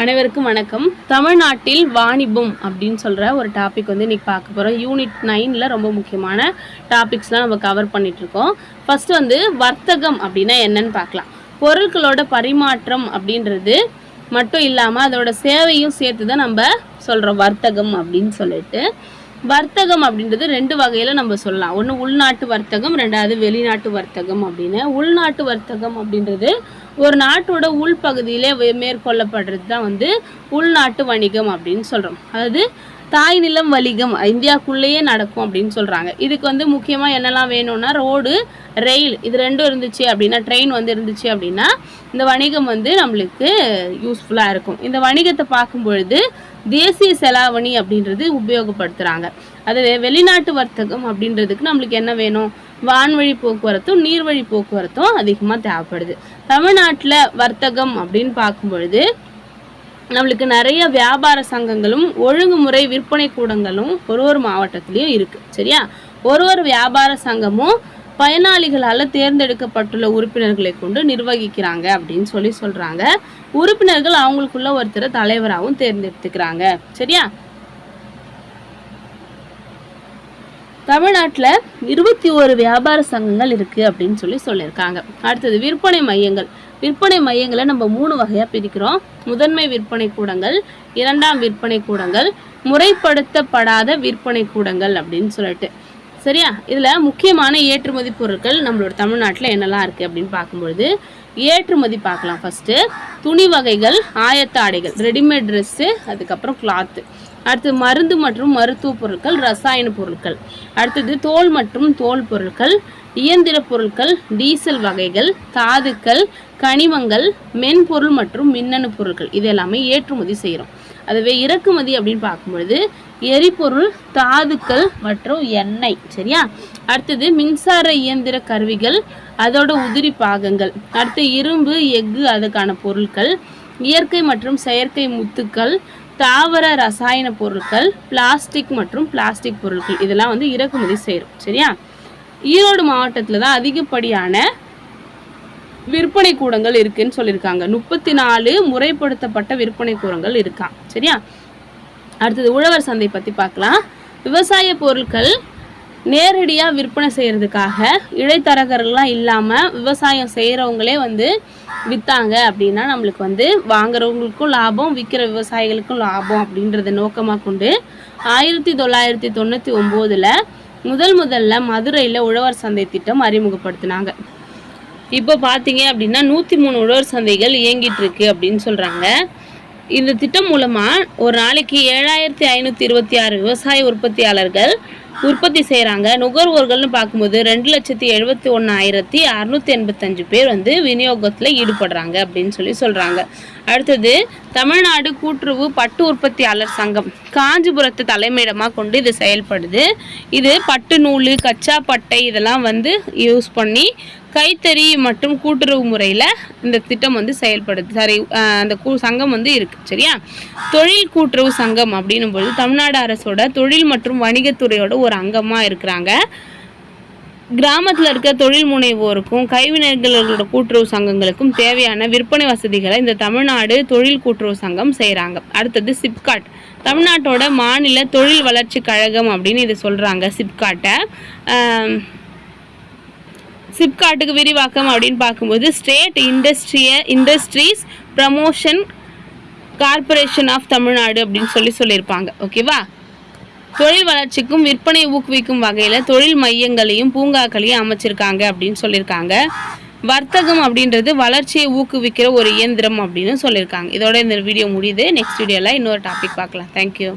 அனைவருக்கும் வணக்கம். தமிழ்நாட்டில் வாணிபம் அப்படின்னு சொல்கிற ஒரு டாபிக் வந்து இன்றைக்கி பார்க்க போகிறோம் யூனிட் நைனில் ரொம்ப முக்கியமான டாபிக்ஸ்லாம் நம்ம கவர் பண்ணிகிட்ருக்கோம் ஃபஸ்ட்டு வந்து வர்த்தகம் அப்படின்னா என்னன்னு பார்க்கலாம். பொருட்களோட பரிமாற்றம் அப்படின்றது மட்டும் இல்லாமல் அதோட சேவையும் சேர்த்து தான் நம்ம சொல்கிறோம் வர்த்தகம் அப்படின்னு சொல்லிட்டு. வர்த்தகம் அப்படின்றது ரெண்டு வகையில் நம்ம சொல்லலாம். ஒன்று உள்நாட்டு வர்த்தகம் ரெண்டாவது வெளிநாட்டு வர்த்தகம் அப்படின்னு. உள்நாட்டு வர்த்தகம் அப்படின்றது ஒரு நாட்டோட உள்பகுதியிலே மேற்கொள்ளப்படுறது தான் வந்து உள்நாட்டு வணிகம் அப்படின்னு சொல்கிறோம் அதாவது தாய் நிலம் வணிகம் இந்தியாக்குள்ளேயே நடக்கும் அப்படின்னு சொல்கிறாங்க இதுக்கு வந்து முக்கியமாக என்னெல்லாம் வேணும்னா ரோடு ரயில் இது ரெண்டும் இருந்துச்சு அப்படின்னா ட்ரெயின் வந்து இருந்துச்சு அப்படின்னா இந்த வணிகம் வந்து நம்மளுக்கு யூஸ்ஃபுல்லாக இருக்கும். இந்த வணிகத்தை பார்க்கும் பொழுது தேசிய செலாவணி அப்படின்றது உபயோகப்படுத்துகிறாங்க அதுவே வெளிநாட்டு வர்த்தகம் அப்படின்றதுக்கு நம்மளுக்கு என்ன வேணும்? வான்வழி போக்குவரத்தும் நீர்வழி போக்குவரத்தும் அதிகமாக தேவைப்படுது. தமிழ்நாட்டில் வர்த்தகம் அப்படின்னு பார்க்கும் பொழுது நம்மளுக்கு நிறைய வியாபார சங்கங்களும் ஒழுங்குமுறை விற்பனை கூடங்களும் ஒரு ஒரு மாவட்டத்திலையும் இருக்குது சரியா? ஒரு ஒரு வியாபார சங்கமும் பயனாளிகளால் தேர்ந்தெடுக்கப்பட்டுள்ள உறுப்பினர்களை கொண்டு நிர்வகிக்கிறாங்க அப்படின்னு சொல்லி சொல்கிறாங்க உறுப்பினர்கள் அவங்களுக்குள்ள ஒருத்தரை தலைவராகவும் தேர்ந்தெடுத்துக்கிறாங்க. சரியா? தமிழ்நாட்டில் இருபத்தி ஒரு வியாபார சங்கங்கள் இருக்குது அப்படின்னு சொல்லி சொல்லியிருக்காங்க. அடுத்தது விற்பனை மையங்கள். விற்பனை மையங்களை நம்ம மூணு வகையாக பிரிக்கிறோம். முதன்மை விற்பனை கூடங்கள் இரண்டாம் விற்பனை கூடங்கள் முறைப்படுத்தப்படாத விற்பனை கூடங்கள் அப்படின்னு சொல்லிட்டு. சரியா? இதில் முக்கியமான ஏற்றுமதி பொருட்கள் நம்மளோட தமிழ்நாட்டில் என்னெல்லாம் இருக்குது அப்படின்னு பார்க்கும்பொழுது ஏற்றுமதி பார்க்கலாம் ஃபஸ்ட்டு துணி வகைகள் ஆயத்த ஆடைகள் ரெடிமேட் ட்ரெஸ்ஸு அதுக்கப்புறம் கிளாத்து அடுத்து மருந்து மற்றும் மருத்துவ பொருட்கள் ரசாயன பொருட்கள். அடுத்தது தோல் மற்றும் தோல் பொருட்கள் இயந்திர பொருட்கள் டீசல் வகைகள் தாதுக்கள் கனிமங்கள் மென்பொருள் மற்றும் மின்னணு பொருட்கள். இது எல்லாமே ஏற்றுமதி செய்கிறோம் அதுவே இறக்குமதி அப்படின்னு பார்க்கும்பொழுது எரிபொருள் தாதுக்கள் மற்றும் எண்ணெய் சரியா? அடுத்தது மின்சார இயந்திர கருவிகள் அதோட உதிரி பாகங்கள். அடுத்து இரும்பு எஃகு அதுக்கான பொருட்கள். இயற்கை மற்றும் செயற்கை முத்துக்கள் தாவர ரசாயன பொருட்கள் பிளாஸ்டிக் மற்றும் பிளாஸ்டிக் பொருட்கள். இதெல்லாம் வந்து இறக்குமதி செய்கிறோம் சரியா? ஈரோடு மாவட்டத்தில் தான் அதிகப்படியான விற்பனை கூடங்கள் இருக்குன்னு சொல்லியிருக்காங்க. முப்பத்தி நாலு முறைப்படுத்தப்பட்ட விற்பனை கூடங்கள் இருக்கான் சரியா? அடுத்தது உழவர் சந்தை பற்றி பார்க்கலாம். விவசாய பொருட்கள் நேரடியாக விற்பனை செய்கிறதுக்காக இடைத்தரகர்கள்லாம் இல்லாமல் விவசாயம் செய்கிறவங்களே வந்து விற்றாங்க அப்படின்னா நம்மளுக்கு வந்து வாங்குறவங்களுக்கும் லாபம் விற்கிற விவசாயிகளுக்கும் லாபம் அப்படின்றத நோக்கமாக கொண்டு ஆயிரத்தி தொள்ளாயிரத்தி தொண்ணூற்றி ஒம்போதில் முதல் முதல்ல மதுரையில் உழவர் சந்தை திட்டம் அறிமுகப்படுத்தினாங்க. இப்போ பார்த்தீங்க அப்படின்னா நூற்றி மூணு உழவர் சந்தைகள் இயங்கிட்டு இருக்கு அப்படின்னு சொல்கிறாங்க இந்த திட்டம் மூலமாக ஒரு நாளைக்கு ஏழாயிரத்தி ஐநூற்றி இருபத்தி ஆறு விவசாய உற்பத்தியாளர்கள் உற்பத்தி செய்கிறாங்க நுகர்வோர்கள்னு பார்க்கும்போது ரெண்டு லட்சத்தி எழுபத்தி ஒன்றாயிரத்தி அறுநூற்றி எண்பத்தஞ்சு பேர் வந்து விநியோகத்தில் ஈடுபடுறாங்க அப்படின்னு சொல்லி சொல்கிறாங்க அடுத்தது தமிழ்நாடு கூட்டுறவு பட்டு உற்பத்தியாளர் சங்கம் காஞ்சிபுரத்தை தலைமையிடமாக கொண்டு இது செயல்படுது. இது பட்டு நூல் கச்சா பட்டை இதெல்லாம் வந்து யூஸ் பண்ணி கைத்தறி மற்றும் கூட்டுறவு முறையில் இந்த திட்டம் வந்து செயல்படுது. சரி அந்த கூ சங்கம் வந்து இருக்குது சரியா? தொழில் கூட்டுறவு சங்கம் அப்படின்னும் பொழுது தமிழ்நாடு அரசோட தொழில் மற்றும் வணிகத்துறையோட ஒரு அங்கமாக இருக்கிறாங்க. கிராமத்தில் இருக்க தொழில் முனைவோருக்கும் கைவினைஞர்களோட கூட்டுறவு சங்கங்களுக்கும் தேவையான விற்பனை வசதிகளை இந்த தமிழ்நாடு தொழில் கூட்டுறவு சங்கம் செய்கிறாங்க அடுத்தது சிப்காட். தமிழ்நாட்டோட மாநில தொழில் வளர்ச்சி கழகம் அப்படின்னு இது சொல்கிறாங்க சிப்காட்டை. சிப்காட்டுக்கு விரிவாக்கம் அப்படின்னு பார்க்கும்போது state இண்டஸ்ட்ரிய industries promotion corporation of Tamil Nadu அப்படின்னு சொல்லி சொல்லியிருப்பாங்க. ஓகேவா தொழில் வளர்ச்சிக்கும் விற்பனை ஊக்குவிக்கும் வகையில் தொழில் மையங்களையும் பூங்காக்களையும் அமைச்சிருக்காங்க அப்படின்னு சொல்லியிருக்காங்க. வர்த்தகம் அப்படின்றது வளர்ச்சியை ஊக்குவிக்கிற ஒரு இயந்திரம் அப்படின்னு சொல்லியிருக்காங்க. இதோட இந்த வீடியோ முடியுது. நெக்ஸ்ட் வீடியோவில் இன்னொரு டாபிக் பார்க்கலாம். தேங்க்யூ